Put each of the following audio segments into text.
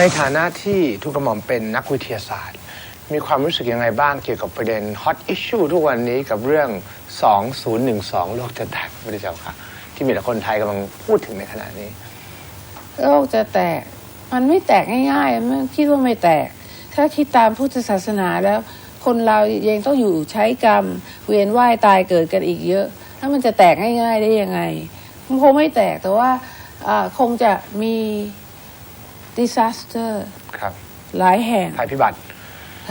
ในฐานะที่ทุกกระหม่อมเป็นนักวิทยาศาสตร์ มีความรู้สึกยังไงบ้างเกี่ยวกับประเด็น hot issue ทุกวันนี้กับเรื่อง 2012 โลกจะแตกพระเจ้าค่ะ ที่มีแต่คนไทยกำลังพูดถึงในขณะนี้ โลกจะแตก มันไม่แตกง่ายๆมันคิดว่าไม่แตก ถ้าคิดตามพุทธศาสนาแล้ว คนเรายังต้องอยู่ใช้กรรม เวียนว่ายตายเกิดกันอีกเยอะ ถ้ามันจะแตกง่ายๆได้ยังไง มันคงไม่แตกแต่ว่าคงจะมี disaster ครับ หลายแห่งภัยพิบัติ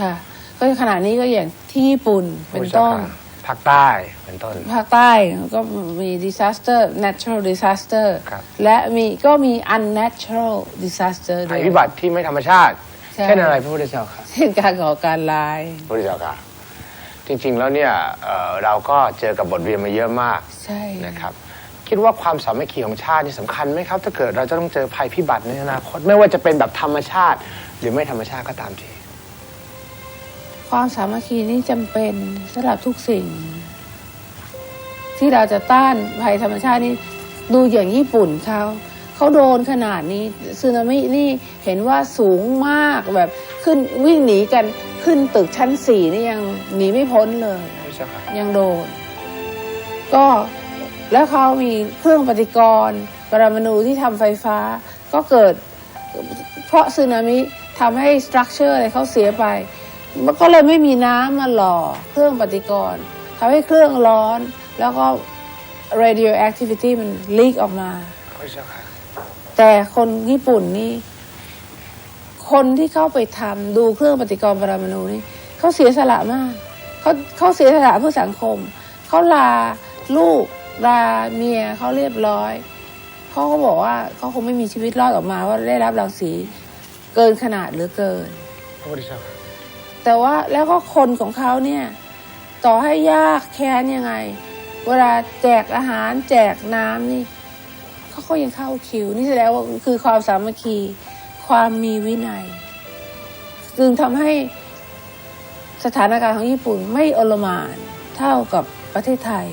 ค่ะ ก็ขณะนี้ก็อย่างที่ญี่ปุ่นเป็นพระจ้าต้นค่ะภาคใต้เป็นต้นภาคใต้ก็มี disaster natural disaster ครับและมีก็มี unnatural disaster ด้ภัวยยพิบัติที่ไม่ธรรมชาติใช่เช่นอะไรพระพุทธเจ้าค่ะเช่นการก่อการร้ายพระพุทธเจ้าค่ะจริงๆแล้วเนี่ยเอ่อเราก็เจอกับบทเรียนมาเยอะมากใช่นะครับ คิดว่าความสามัคคีของชาตินี่สำคัญไหมครับ ถ้าเกิดเราจะต้องเจอภัยพิบัติในอนาคต ไม่ว่าจะเป็นแบบธรรมชาติ หรือไม่ธรรมชาติก็ตามทีความสามัคคีนี่จำเป็นสำหรับทุกสิ่ง ที่เราจะต้านภัยธรรมชาตินี่ดูอย่างญี่ปุ่นเขาเขาโดนขนาดนี้สึนามินี่เห็นว่าสูงมากแบบขึ้นวิ่งหนีกันขึ้นตึกชั้นสี่นี่ยังหนีไม่พ้นเลยพระเจ้าค่ะยังโดน ก็ แล้วเขามีเครื่องปฏิกรณ์ปรมาณูที่ทำไฟฟ้า ก็เกิดเพราะสึนามิทำให้สตรัคเจอร์อะไรเขาเสียไป มันก็เลยไม่มีน้ำมาหล่อเครื่องปฏิกรณ์ทำให้เครื่องร้อน แล้วก็ radioactivity มันลีกออกมา แต่คนญี่ปุ่นนี่ คนที่เข้าไปทำดูเครื่องปฏิกรณ์ปรมาณูนี่เขาเสียสละมากเขาเขาเสียสละเพื่อสังคม เขาลาลูก ลาเมียเขาเรียบร้อยเขาก็บอกว่าเขาคงไม่มีชีวิตรอดออกมาว่าได้รับรังสีเกินขนาดเหลือเกินพระพุทธเจ้าค่ะแต่ว่าแล้วก็คนของเขาเนี่ย ต่อให้ยากแค้นยังไง เวลาแจกอาหารแจกน้ำนี่เขาก็ยังเข้าคิว นี่แสดงว่าคือความสามัคคีความมีวินัยจึงทำให้สถานการณ์ของญี่ปุ่นไม่โอลหมานเท่ากับประเทศไทย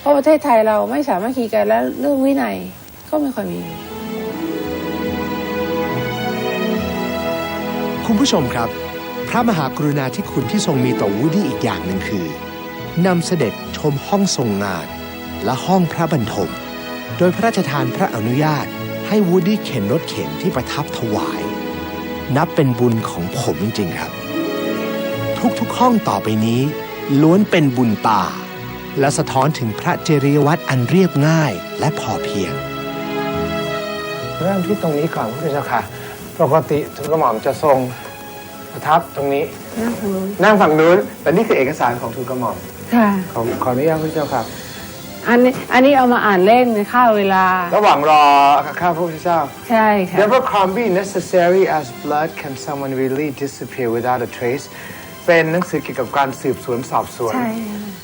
เพราะประเทศไทยเราไม่สามัคคีกันและเรื่องวินัยก็ไม่ค่อยมี คุณผู้ชมครับ พระมหากรุณาธิคุณที่ทรงมีต่อวูดดี้อีกอย่างหนึ่งคือนำเสด็จชมห้องทรงงาน และห้องพระบรรทม โดยพระราชทานพระอนุญาต ให้วูดดี้เข็นรถเข็นที่ประทับถวาย นับเป็นบุญของผมจริงๆครับ ทุกๆห้องต่อไปนี้ ล้วนเป็นบุญตา และสะท้อนถึงพระเจริยวัตรอันเรียบง่ายและพอเพียง เริ่มที่ตรงนี้ก่อนพระพุทธเจ้าค่ะ ปกติทุกกระหม่อมจะทรงประทับตรงนี้นั่งฝั่งนู้นแต่นี่คือเอกสารของทุกกระหม่อมค่ะ ขอขออนุญาตพระเจ้าค่ะ อันนี้อันนี้เอามาอ่านเล่นในข้าวเวลา ระหว่างรอข้าพระพุทธเจ้า ใช่ค่ะ Never can be necessary as blood can someone really disappear without a trace เป็นหนังสือเกี่ยวกับการสืบสวนสอบสวนใช่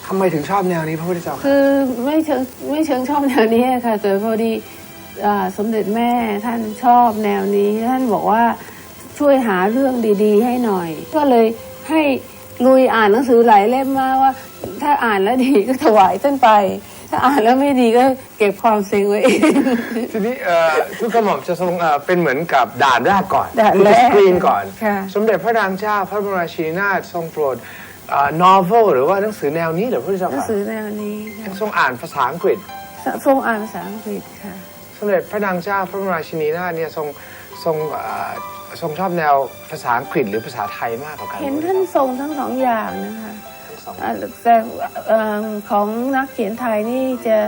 ทำไมถึงชอบแนวนี้พระพุทธเจ้าค่ะคือไม่เชิงไม่เชิงชอบแนวนี้ค่ะแต่พอดีอ่าสมเด็จแม่ท่านชอบแนวนี้ ท่านบอกว่าช่วยหาเรื่องดีๆ ให้หน่อย ก็เลยให้ลุยอ่านหนังสือหลายเล่มมากว่า ถ้าอ่านแล้วดีก็ถวายท่านไป ถ้าอ่านแล้วไม่ดีก็เก็บความเซ็งไว้เอง ทีนี้เอ่อทุกกระหม่อมจะทรงเอ่อเป็นเหมือนกับด่านแรกก่อนด่านแรกคือสกรีนก่อน ค่ะ สมเด็จพระนางเจ้าพระบรมราชินีนาถทรงโปรดนอเวลหรือว่าหนังสือแนวนี้เหรือพระพุทธเจ้าหนังค่ะสือแนวนี้ค่ะทรงอ่านภาษาอังกฤษ ทรงอ่านภาษาอังกฤษค่ะ สมเด็จพระนางเจ้าพระบรมราชินีนาถเนี่ยทรงทรงเอ่อทรงชอบแนวภาษาอังกฤษหรือภาษาไทยมากกว่ากันเห็นท่านทรงทั้งสองอย่างนะคะทั้งส อ่าแต่เอิ่มของนักเขียนไทยนี่จะ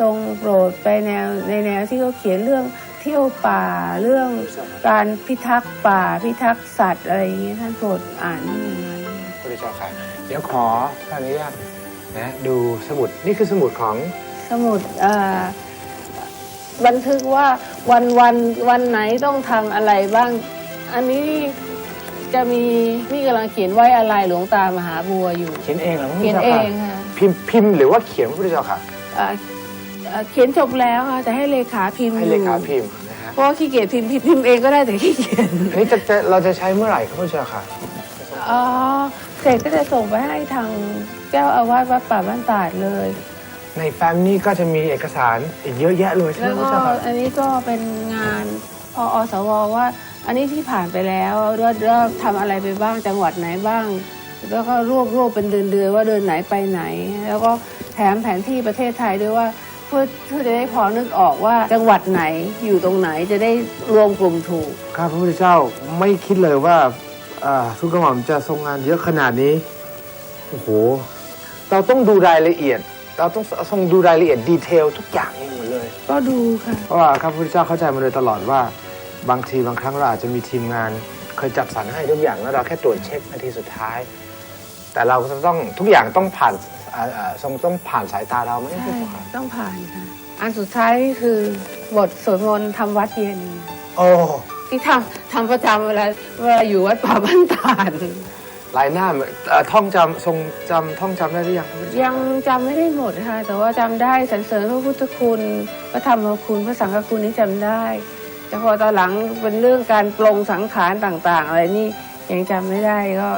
ทรงโปรดไปแนวในแนวที่เขาเขียนเรื่องเที่ยวป่าเรื่องการพิทักษ์ป่าพิทักษ์สัตว์อะไรอย่างเงี้ยท่านโปรดอ่านอย่างนั้นพระพุทธเจ้าค่ะเดี๋ยวขอพระอนุญาตนะดูสมุดนี่คือสมุดของสมุดอ่อบันทึกว่าวันวันวันไหนต้องทำอะไรบ้าง อันนี้ จะมีนี่กำลังเขียนไว้อะไรหลวงตามหาบัวอยู่ เขียนเองเหรอพระพุทธเขียนจ้าเอค่ะงค่ะพิมพ์พิมพ์หรือว่าเขียนพระพุทธเจ้าค่ะ เอ่อเอ่อเขียนจบแล้วค่ะแต่ให้เลขาพิมพ์ให้อยู่เลขาพิมพ์นะฮะเพราะว่าขี้เกียจพิมพ์พิมพ์พิมพ์เองก็ได้แต่ขี้เกียจอันนี้จะจะเราจะใช้เมื่อไหร่ครับพระพุทธเจ้าค่ะ อ๋อเสร็จก็จะส่งไปให้ทางเจ้าอาวาสวัดป่าบ้านตาดเลย ในแฟ้มนี้ก็จะมีเอกสารอีกเยอะแยะเลยใช่ไหมแล้วพระก็เจ้าค่ะ อันนี้ก็เป็นงานพออสวว่า อันนี้ที่ผ่านไปแล้วว่าว่าทำอะไรไปบ้างจังหวัดไหนบ้าง แล้วก็รวบรวบเป็นเดือนเดือนๆว่าเดินไหนไปไหน แล้วก็แถมแผนที่ประเทศไทยด้วยว่าเพื่อเพื่อจะได้พอนึกออกว่าจังหวัดไหนอยู่ตรงไหนจะได้รวมกลุ่มถูก ข้าพระพุทธเจ้าไม่คิดเลยว่าอ่าทุกกระหม่อมจะทรงงานเยอะขนาดนี้ โอ้โห เราต้องดูรายละเอียด เราต้องทรงดูรายละเอียดดีเทลทุกอย่างเองหมดเลย ก็ดูค่ะ เพราะว่าข้าพระพุทธเจ้าเข้าใจมาโดยตลอดว่า บางทีบางครั้งเราอาจจะมีทีมงาน เคยจัดสรรให้ทุกอย่างแล้วเราแค่ตรวจเช็คนาทีสุดท้าย แต่เราก็ต้องทุกอย่างต้องผ่านอ่าอ่าทรงต้องผ่านสายตาเราไหมใช่พี่สุขาต้องผ่านค่ะ อันสุดท้ายนี่คือบทสวดมนต์ทำวัดเย็น โอ้ที่ทำทำประจำเวลาเวลาอยู่วัดป่าบ้านตาดลายหน้าเหมือนเอ่อท่องจำทรงจำท่องจำได้หรือยังยังจำไม่ได้หมดค่ะ แต่ว่าจำได้สรรเสริญพระพุทธคุณพระธรรมคุณพระสังฆคุณนี่จำได้ แต่พอตอนหลังเป็นเรื่องการปรงสังขารต่าง ๆ อะไรนี่ยังจำไม่ได้ก็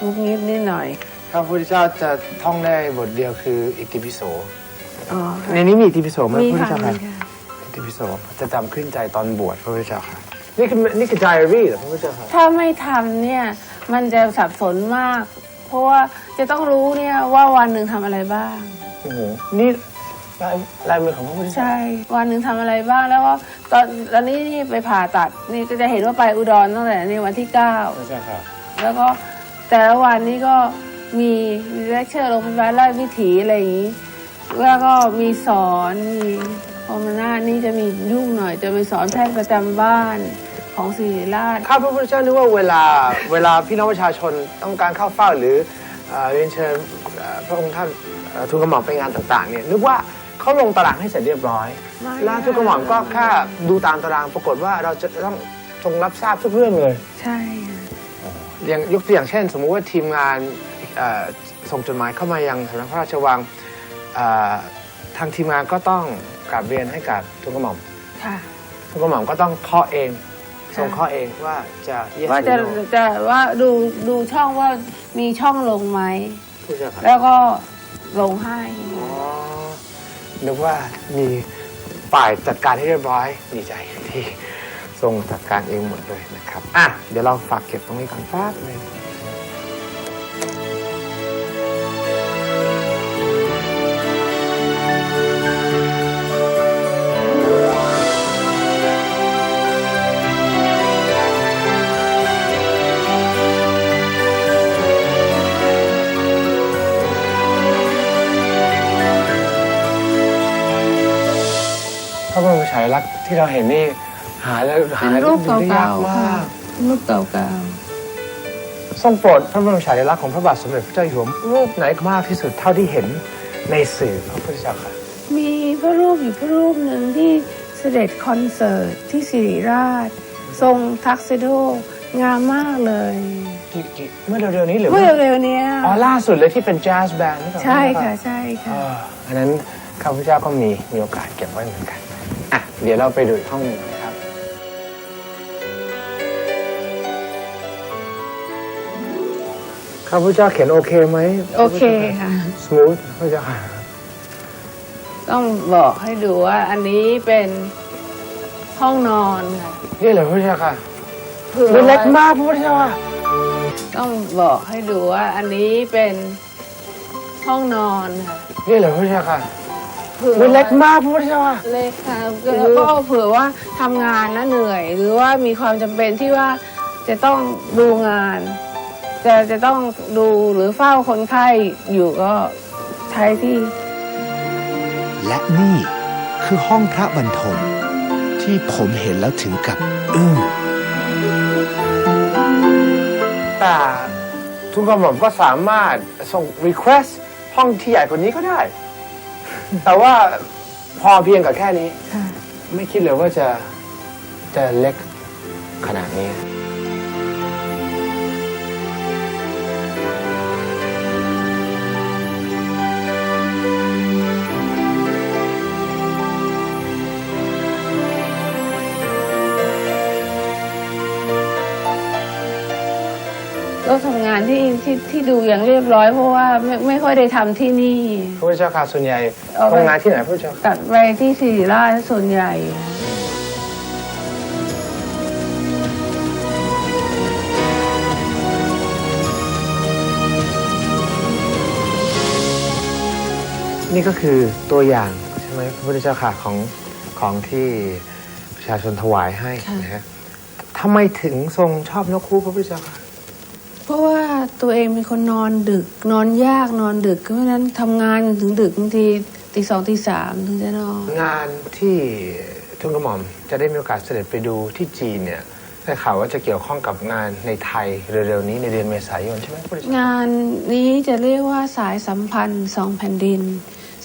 มุกนิดนิดหน่อยข้าพระพุทธเจ้าจะท่องได้บทเดียวคืออิติปิโส อ๋อค่ะในนี้มีอิติปิโสไหมพมีระพุทธค่ะเจ้ามีค่ะค่ะ อิติปิโสจะจำขึ้นใจตอนบวชพระพุทธเจ้าค่ะนี่คือนี่คือไดอารี่เหรอพระพุทธเจ้าค่ะ ถ้าไม่ทำเนี่ย มันจะสับสนมาก เพราะว่าจะต้องรู้เนี่ยว่าวันหนึ่งทำอะไรบ้าง โอ้โหนี่ ลายลายมือของพระพุทธเจ้า ใช่ วันหนึ่งทำอะไรบ้างแล้วก็ตอนตอนนี้นี่ไปผ่าตัดนี่ก็จะเห็นว่าไปอุดรตั้งแต่ในวันที่เก้า พระพุทธเจ้าค่ะ แล้วก็แต่ละวันนี้ก็มีมีเลคเชอร์โรงพยาบาลราชวิถีอะไรอย่างนี้ แล้วก็มีสอนมีพอมาหน้านี่จะมียุ่งหน่อย จะไปสอนแพทย์ประจำบ้านของศิริราช ข้าพระพุทธเจ้านึกว่าเวลาเวลาพี่น้องประชาชนต้องการเข้าเฝ้าหรือเอ่อเรียนเชิญเอ่อพระองค์ท่านเอ่อทูลกระหม่อมไปงานต่างๆเนี่ยนึกว่า เขาลงตารางให้เสร็จเรียบร้อยไม่แล้วทูลกระหม่อมก็แค่ดูตามตารางปรากฏว่าเราจะต้องทรงรับทราบทุกเรื่องเลย ใช่ค่ะอย่างยกตัวอย่างเช่น สมมุติว่าทีมงานเอ่อส่งจดหมายเข้ามายังสำนักพระราชวังเอ่อทางทีมงานก็ต้องกราบเรียนให้กับทุนกระหม่อม ค่ะทุนกระหม่อมก็ต้องเคาะเองส่งเคาะเองว่าจะ yes ว่าจะหรือ no จะว่าดูดูช่องว่ามีช่องลงไหม ผู้เจ้าค่ะแล้วก็ลงให้ อ๋อ นึกว่ามีฝ่ายจัดการให้เรียบร้อยดีใจที่ทรงจัดการเองหมดเลยนะครับอะเดี๋ยวเราฝากเก็บตรงนี้ก่อนแป๊บนึง ที่เราเห็นนี่หาแล้วหาเป็นรูปดูได้ยาเก่ากๆมาค่ะกรูปเก่าทรงโปรดพระบรมฉายาลักษณ์ของพระบาทสมเด็จพระเจ้าอยู่หัวรูปไหนมากที่สุดเท่าที่เห็นในสื่อพระพุทธเจ้าค่ะๆมีพระรูปอยู่พระรูปหนึ่งที่เสด็จคอนเสิร์ตที่สิริราช ทรงทักซิโดงามมากเลยกี่กี่เมื่อเร็วๆนี้หรือเมื่อเร็วๆเนี้ยอ๋อล่าสุดเลยที่เป็นแจ๊สแบนด์นี่ก่อนใช่ค่ะใช่อ่ค่ะาอันนั้นข้าพเจ้าก็มีมีโอกาสเก็บไว้เหมือนกันอะ เดี๋ยวเราไปดูอีกห้องหนึ่งนะครับ ข้าพเจ้าเขียนโอเคไหมโอเคค่ะ สมูทพระเจ้าค่ะต้องบอกให้ดูว่าอันนี้เป็นห้องนอนค่ะนี่เหรอพระเจ้าค่ะผื่อมันเล็กไว้มากพระเจ้าค่ะต้องบอกให้ดูว่าอันนี้เป็นห้องนอนค่ะนี่เหรอพระเจ้าค่ะผื่อ มันเล็กไว้มากพระเจ้าค่ะเล็กค่ะแล้วก็เผื่อว่าทำงานนะเหนื่อย หรือว่ามีความจำเป็นที่ว่าจะต้องดูงาน จะจะต้องดูหรือเฝ้าคนไข้อยู่ก็ใช้ที่ และนี่คือห้องพระบรรทมที่ผมเห็นแล้วถึงกับอึ้งแต่ทุกกระหม่อมก็สามารถส่ง request ห้องที่ใหญ่กว่านี้ก็ได้ แต่ว่าพอเพียงกับแค่นี้ ค่ะ ไม่คิดเลยว่าจะจะเล็กขนาดนี้ ก็ทำงานที่ที่ที่ดูอย่างเรียบร้อยเพราะว่าไม่ไม่ค่อยได้ทำที่นี่ พระพุทธเจ้าค่ะส่วนใหญ่ทำงานที่ไหนผู้พุเจ้าค่ะตัดไปที่สิริรานส่วนใหญ่ นี่ก็คือตัวอย่างใช่ไหมพระพุทธเจ้าค่ะของของที่ประชาชนถวายให้นะฮะทำไมถึงทรงชอบนกคู่พระพุทธเจ้าค่ะ เพราะว่าตัวเองเป็นคนนอนดึก นอนยากนอนดึกเพราะฉะนั้นทำงานถึงดึกบางทีตีสองตีสามถึงจะนอน งานที่ทุนกระหม่อมจะได้มีโอกาสเสด็จไปดูที่จีนเนี่ยได้ข่าวว่าจะเกี่ยวข้องกับงานในไทยเร็วๆนี้ในเดือนเมษายนใช่ไหมพระพุทธเจ้างานนี้จะเรียกว่าสายสัมพันธ์สองแผ่นดิน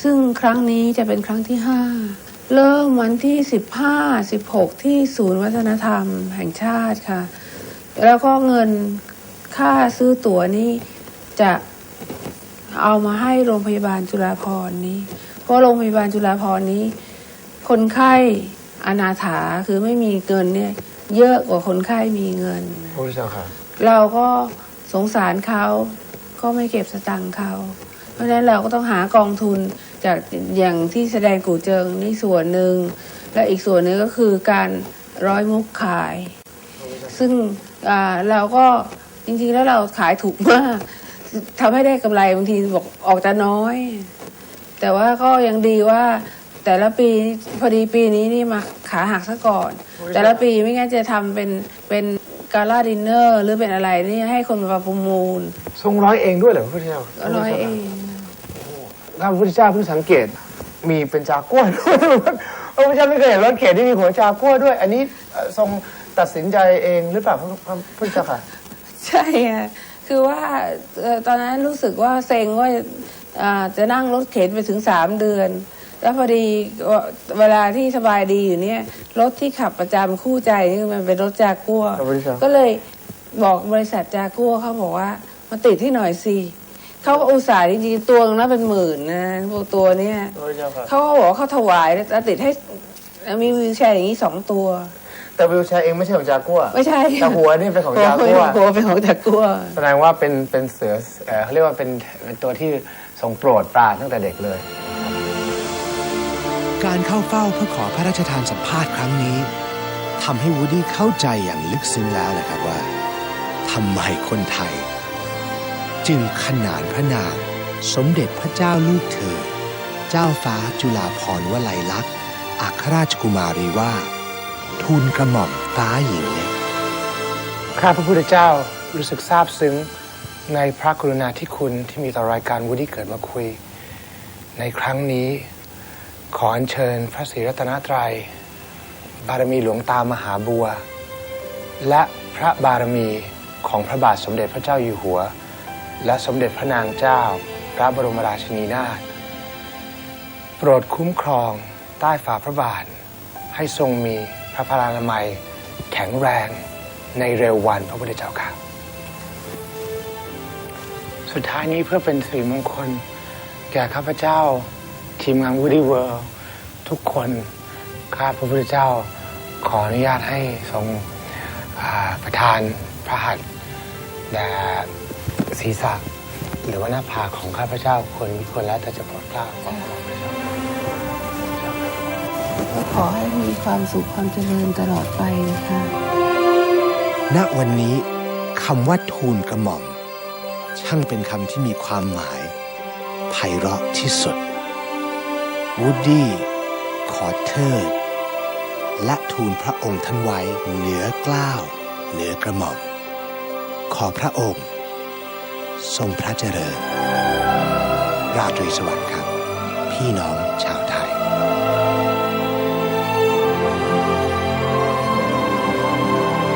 ซึ่งครั้งนี้จะเป็นครั้งที่ห้าเริ่มวันที่สิบห้าสิบหกที่ศูนย์วัฒนธรรมแห่งชาติค่ะ แล้วก็เงิน ค่าซื้อตั๋วนี้จะเอามาให้โรงพยาบาลจุฬาภรณ์นี้ เพราะโรงพยาบาลจุฬาภรณ์นี้ คนไข้อนาถาคือไม่มีเงินเนี่ยเยอะกว่าคนไข้มีเงิน พระพุทธเจ้าค่ะ เราก็สงสารเขาก็ไม่เก็บสตังค์เขา เพราะฉะนั้นเราก็ต้องหากองทุนจากอย่างที่แสดงกู่เจิงนี่ส่วนหนึ่ง และอีกส่วนหนึ่งก็คือการร้อยมุกขาย ซึ่งอ่าเราก็ จริง ๆ แล้วเราขายถูกมากทำให้ได้กำไรบางทีบอกออกจะน้อย แต่ว่าก็ยังดีว่าแต่ละปีพอดีปีนี้นี่มาขาหักซะก่อน แต่ละปีไม่งั้นจะทำเป็นเป็นกาล่าดินเนอร์หรือเป็นอะไรนี่ให้คนมาประมูล ทรงร้อยเองด้วยเหรอพระพุทธเจ้าก็ร้อยเองข้าพระพุทธเจ้าเพิ่งสังเกตมีเป็นจาก้วยด้วยพระพุทธเจ้าไม่เคยเห็นรถเข็นที่มีหัวจาก้วยด้วย อันนี้เอ่อทรงตัดสินใจเองหรือเปล่าพระพระพุทธเจ้าค่ะ ใช่ค่ะคือว่าเอ่อตอนนั้นรู้สึกว่าเซ็งว่าอ่าจะนั่งรถเข็นไปถึงสามเดือน แล้วพอดีเวลาที่สบายดีอยู่เนี่ยรถที่ขับประจำคู่ใจนี่มันเป็นรถจากัวครับบริษัทก็เลยบอกบริษัทจากัวเขาบอกว่ามาติดที่หน่อยสิเขาก็อุตส่าห์จริงๆตัวนึงนะเป็นหมื่นนะพวกตัวเนี้ยพระพุทธเจ้าค่ะเขาก็บอกว่าเขาถวายแล้วติดให้มีวิวแชร์อย่างนี้สองตัว แต่วิวแชร์เองไม่ใช่ของจากัวไม่ใช่ แต่หัวนี่เป็นของหัวจากัวหัวเป็นของจากัวแสดงว่าเป็นเป็นเสือเอ่อเขาเรียกว่าเป็นเป็นตัวที่ทรงโปรดปรานตั้งแต่เด็กเลย การเข้าเฝ้าเพื่อขอพระราชทานสัมภาษณ์ครั้งนี้ทำให้วูดดี้เข้าใจอย่างลึกซึ้งแล้วนะครับว่าทำไมคนไทย จึงขนานพระนามสมเด็จพระเจ้าลูกเธอ เจ้าฟ้าจุฬาภรณ์วลัยลักษณ์อัครราชกุมารีว่า ทูลกระหม่อมฟ้าหญิงเล็กข้าพระพุทธเจ้ารู้สึกซาบซึ้งในพระกรุณาธิคุณที่มีต่อรายการวูดดี้เกิดมาคุย ในครั้งนี้ขออัญเชิญพระศรีรัตนตรัย บารมีหลวงตามหาบัว และพระบารมีของพระบาทสมเด็จพระเจ้าอยู่หัว และสมเด็จพระนางเจ้า พระบรมราชินีนาถโปรดคุ้มครองใต้ฝ่าพระบาทให้ทรงมี ระพลานามัย แข็งแรงในเร็ววันพระพุทธเจ้าค่ะสุดท้ายนี้เพื่อเป็นสิริมงคล แก่ข้าพเจ้า ทีมงาน Woody World ทุกคนข้าพระพุทธเจ้าขออนุญาตให้ทรงประทานพระหัตถ์แด่ศีรษะ หรือว่าหน้าผากของข้าพเจ้าคนคนแล้วแต่จะโปรดเกล้าขอบคุณพระเจ้า ก็ขอให้มีความสุขความเจริญตลอดไปนะคะ ณวันนี้คำว่าทูลกระหม่อม ช่างเป็นคำที่มีความหมายไพเราะที่สุดวูดดี้ขอเทิด และทูลพระองค์ท่านไว้เหนือกล้าว เหนือกระหม่อม ขอพระองค์ ทรงพระเจริญ ราตรีสวัสดิ์ครับ พี่น้องชาวไทย